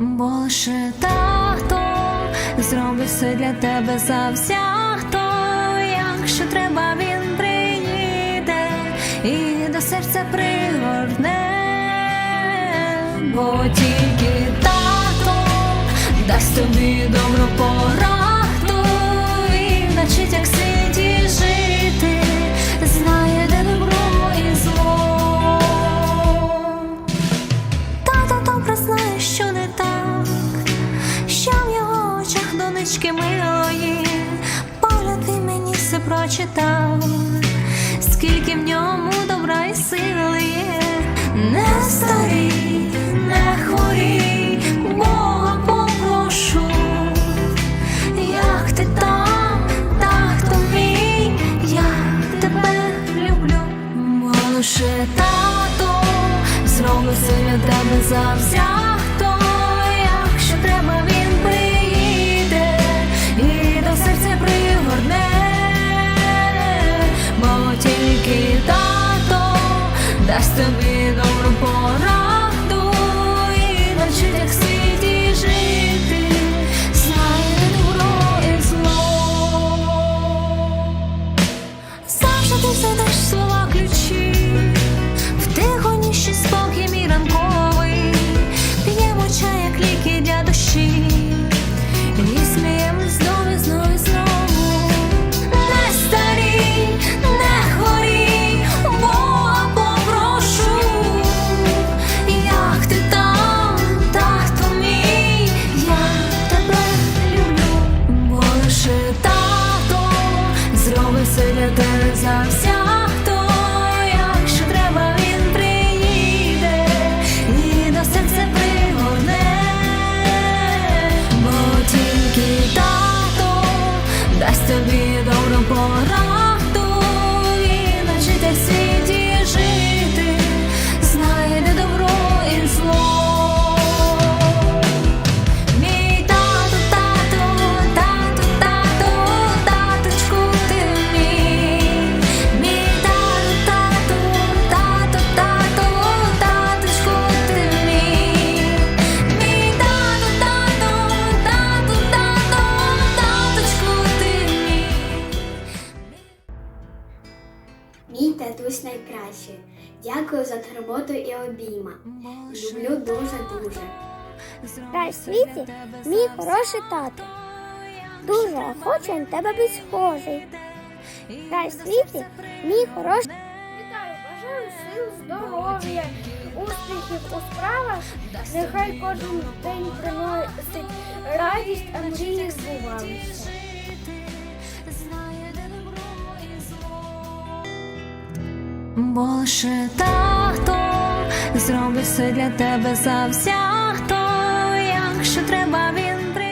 Бо лише тато зробить все для тебе завзято, якщо треба, він приїде і до серця пригорне, бо тільки тато дасть тобі добру пораду і навчить, як очах милої, погляд ти мені все прочитав, скільки в ньому добра і сили є, не старій, не хворій, Бога попрошу, як ти там, так то мій, я тебе люблю, лише тато зробить все для тебе завзято, дасть тобі все для якщо треба, він приїде і до серце пригорне, бо тільки тато дасть тобі Мій татусь найкращий. Дякую за турботу і обійма. Люблю дуже-дуже. Край в світі, мій хороший тато. Дуже охоче на тебе бути схожий. Край в світі, мій хороший. Вітаю, бажаю сил, здоров'я, успіхів у справах. Нехай кожен день приносить радість, а мрії збуваються. Бо лише тато зробить все для тебе завзято, якщо треба, він приїде.